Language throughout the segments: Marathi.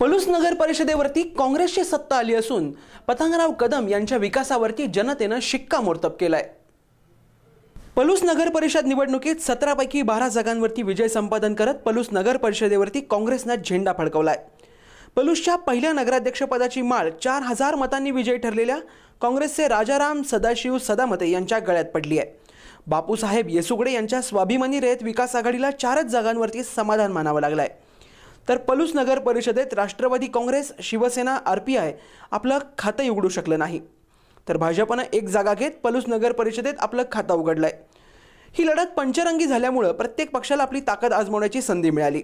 पलूस नगर परिषदेवरती काँग्रेसची सत्ता आली असून पतंगराव कदम यांच्या विकासावरती जनतेनं शिक्कामोर्तब केलाय. पलूस नगर परिषद निवडणुकीत सतरापैकी बारा जागांवरती विजय संपादन करत पलूस नगर परिषदेवरती काँग्रेसनं झेंडा फडकवलाय. पलूसच्या पहिल्या नगराध्यक्षपदाची माळ चार हजार मतांनी विजयी ठरलेल्या काँग्रेसचे राजाराम सदाशिव सदामते यांच्या गळ्यात पडली आहे बापूसाहेब येसुगडे यांच्या स्वाभिमानी रयत विकास आघाडीला चारच जागांवरती समाधान मानावं लागलं आहे तर पलूस नगर परिषदेत Rashtravadi Congress Shivsena R P I आपलं खातं उघडू शकलं नाही. तर भाजपनं एक जागा घेत पलूस नगर परिषदेत आपलं खातं उघडलं आहे ही लढत पंचरंगी झाल्यामुळं प्रत्येक पक्षाला आपली ताकद आजमावण्याची संधी मिळाली.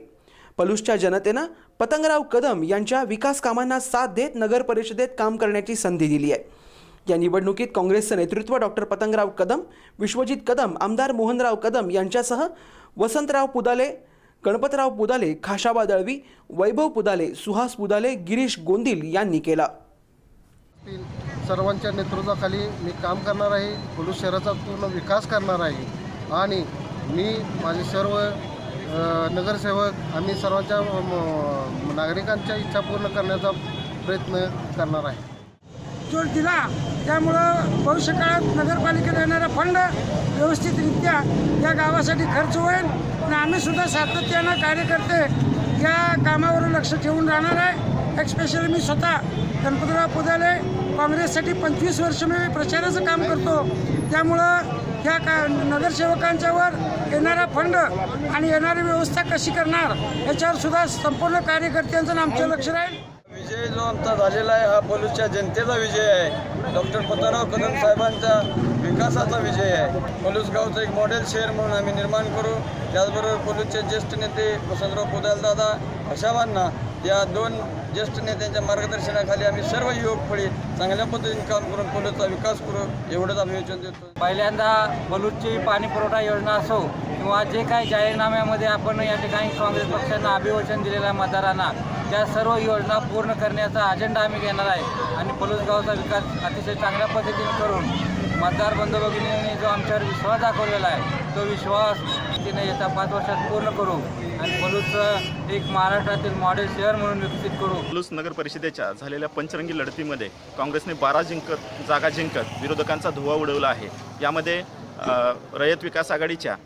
पलूसच्या जनतेनं पतंगराव कदम यांच्या विकास कामांना साथ देत नगर परिषदेत काम करण्याची संधी दिली आहे. या निवडणुकीत काँग्रेसचं नेतृत्व डॉक्टर पतंगराव कदम विश्वजित कदम आमदार मोहनराव कदम यांच्यासह वसंतराव पुदाले गणपतराव पुदाले खाशाबा दळवी वैभव पुदाले सुहास पुदाले गिरीश गोंदिल यांनी केला. सर्वांच्या नेतृत्वाखाली मी काम करणार आहे पोलूस शहराचा पूर्ण विकास करणार आहे आणि मी माझे सर्व नगरसेवक आम्ही सर्वांच्या नागरिकांच्या इच्छा पूर्ण करण्याचा प्रयत्न करणार आहे. जोर दिला. त्यामुळं भविष्य काळात नगरपालिकेला येणारा फंड व्यवस्थितरित्या या गावासाठी खर्च होईल. आणि आम्ही सुद्धा सातत्यानं कार्यकर्ते या कामावर लक्ष ठेवून राहणार आहे. एक्स्पेशली मी स्वतः गणपतराव पुदाले काँग्रेससाठी पंचवीस वर्ष मी प्रचाराचं काम करतो. त्यामुळं ह्या का नगरसेवकांच्यावर येणारा फंड आणि येणारी व्यवस्था कशी करणार याच्यावर सुद्धा संपूर्ण कार्यकर्त्यांचं आमचं लक्ष राहील. विजय जो आमचा झालेला आहे हा पोलीसच्या जनतेचा विजय आहे. डॉक्टर पताराव कदम साहेबांचा विकासाचा विजय आहे. पोलीस गावचं एक मॉडेल शहर म्हणून आम्ही निर्माण करू. त्याचबरोबर पोलीसचे ज्येष्ठ नेते वसंतराव पुदालदादा अशावांना या दोन ज्येष्ठ नेत्यांच्या मार्गदर्शनाखाली आम्ही सर्व युवक फळी चांगल्या पद्धतीने काम करून पोलीसचा विकास करू एवढंच आम्ही वचन देतो. पहिल्यांदा बलूचची पाणी पुरवठा योजना असो किंवा जे काही जाहीरनाम्यामध्ये आपण या ठिकाणी काँग्रेस पक्षांना अभिवचन दिलेलं आहे मतदारांना त्या सर्व योजना पूर्ण करण्याचा अजेंडा आम्ही घेणार आहे आणि पलूसगावचा विकास अतिशय चांगल्या पद्धतीने करून मतदार बंधू भगिनींनी जो आमच्यावर विश्वास दाखवलेला आहे तो विश्वास तिने येत्या पाच वर्षात पूर्ण करू आणि पलूसचं एक महाराष्ट्रातील मॉडेल शहर म्हणून विकसित करू. पलूस नगर परिषदेच्या झालेल्या पंचरंगी लढतीमध्ये काँग्रेसने बारा जिंकत जागा जिंकत विरोधकांचा धुवा उडवला आहे. यामध्ये रयत विकास आघाडीच्या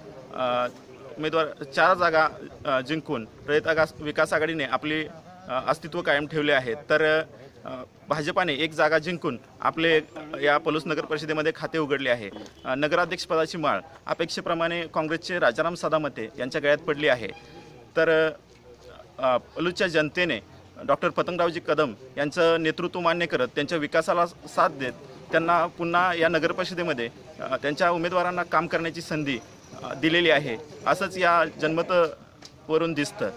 उमेदवार चार जागा जिंकून रयत आगा विकास आघाडीने आपली अस्तित्व कायम ठेवले आहे तर भाजपाने एक जागा जिंकून आपले या पलूस नगर परिषदेमध्ये खाते उघडले आहे. नगराध्यक्षपदाची माळ अपेक्षेप्रमाणे काँग्रेसचे राजाराम सदामते यांच्या गळ्यात पडली आहे. तर पलूसच्या जनतेने डॉक्टर पतंगरावजी कदम यांचं नेतृत्व मान्य करत त्यांच्या विकासाला साथ देत त्यांना पुन्हा या नगरपरिषदेमध्ये त्यांच्या उमेदवारांना काम करण्याची संधी दिलेली आहे. असंच या जनमतवरून दिसतं.